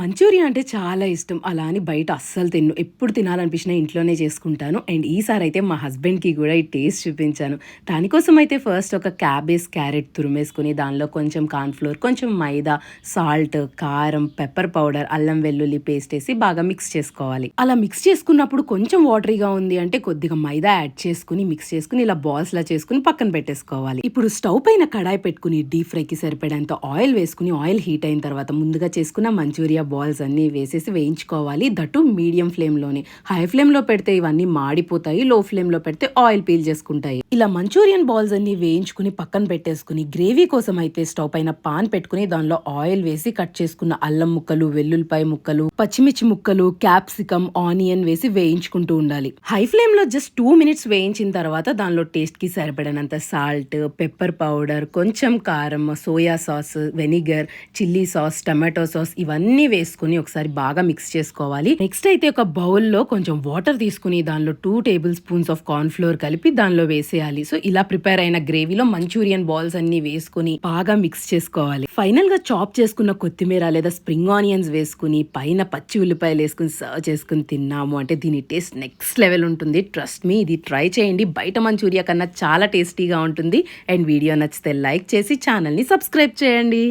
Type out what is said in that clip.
Manchuria అంటే చాలా ఇష్టం. అలా అని బయట అస్సలు తినను. ఎప్పుడు తినాలనిపించినా ఇంట్లోనే చేసుకుంటాను. అండ్ ఈసారి అయితే మా హస్బెండ్‌కి కూడా ఈ టేస్ట్ చూపించాను. దానికోసం అయితే ఫస్ట్ ఒక క్యాబేజ్, క్యారెట్ తురిమేసుకుని దానిలో కొంచెం కార్న్ఫ్లోర్ కొంచెం మైదా, సాల్ట్, కారం, పెప్పర్ పౌడర్, అల్లం వెల్లుల్లి పేస్ట్ వేసి బాగా మిక్స్ చేసుకోవాలి. అలా మిక్స్ చేసుకున్నప్పుడు కొంచెం వాటరీగా ఉంది అంటే కొద్దిగా మైదా యాడ్ చేసుకొని మిక్స్ చేసుకుని ఇలా బాల్స్‌లా చేసుకుని పక్కన పెట్టేసుకోవాలి. ఇప్పుడు స్టవ్ పైన కడాయి పెట్టుకుని డీప్ ఫ్రైకి సరిపడేంత ఆయిల్ వేసుకొని ఆయిల్ హీట్ అయిన తర్వాత ముందుగా చేసుకున్న మంచూరియా బాల్స్ అన్నీ వేసేసి వేయించుకోవాలి. దట్టు మీడియం ఫ్లేమ్‌లోనే. హై ఫ్లేమ్‌లో పెడితే ఇవన్నీ మాడిపోతాయి. లో ఫ్లేమ్‌లో పెడితే ఆయిల్ పీల్ చేసుకుంటాయి. ఇలా మంచూరియన్ బాల్స్ అన్ని వేయించుకొని పక్కన పెట్టేసుకొని గ్రేవీ కోసం అయితే స్టవ్ పైన పాన్ పెట్టుకొని దానిలో ఆయిల్ వేసి కట్ చేసుకున్న అల్లం ముక్కలు, వెల్లుల్లిపాయ ముక్కలు, పచ్చిమిర్చి ముక్కలు, క్యాప్సికమ్, ఆనియన్ వేసి వేయించుకుంటూ ఉండాలి. హై ఫ్లేమ్‌లో జస్ట్ టూ మినిట్స్ వేయించిన తర్వాత దానిలో టేస్ట్‌కి సరిపడనంత సాల్ట్, పెప్పర్ పౌడర్, కొంచెం కారం, soya sauce, vinegar, chilli sauce, tomato sauce ఇవన్నీ వేసుకొని ఒకసారి బాగా మిక్స్ చేసుకోవాలి. నెక్స్ట్ అయితే ఒక బౌల్‌లో కొంచెం వాటర్ తీసుకొని దానిలో two tablespoons of cornflour కలిపి దానిలో వేసేయాలి. సో ఇలా ప్రిపేర్ అయిన గ్రేవీలో మంచూరియన్ బాల్స్ అన్ని వేసుకొని బాగా మిక్స్ చేసుకోవాలి. ఫైనల్‌గా చాప్ చేసుకున్న కొత్తిమీర లేదా స్ప్రింగ్ ఆనియన్స్ వేసుకుని పైన పచ్చి ఉల్లిపాయలు వేసుకొని సర్వ్ చేసుకొని తిన్నాము అంటే దీని టేస్ట్ నెక్స్ట్ లెవెల్ ఉంటుంది. ట్రస్ట్ మీ ఇది ట్రై చేయండి. బయట మంచూరియా కన్నా చాలా టేస్టీగా ఉంటుంది. అండ్ వీడియో నచ్చితే లైక్ చేసి ఛానల్‌ని సబ్స్క్రైబ్ చేయండి.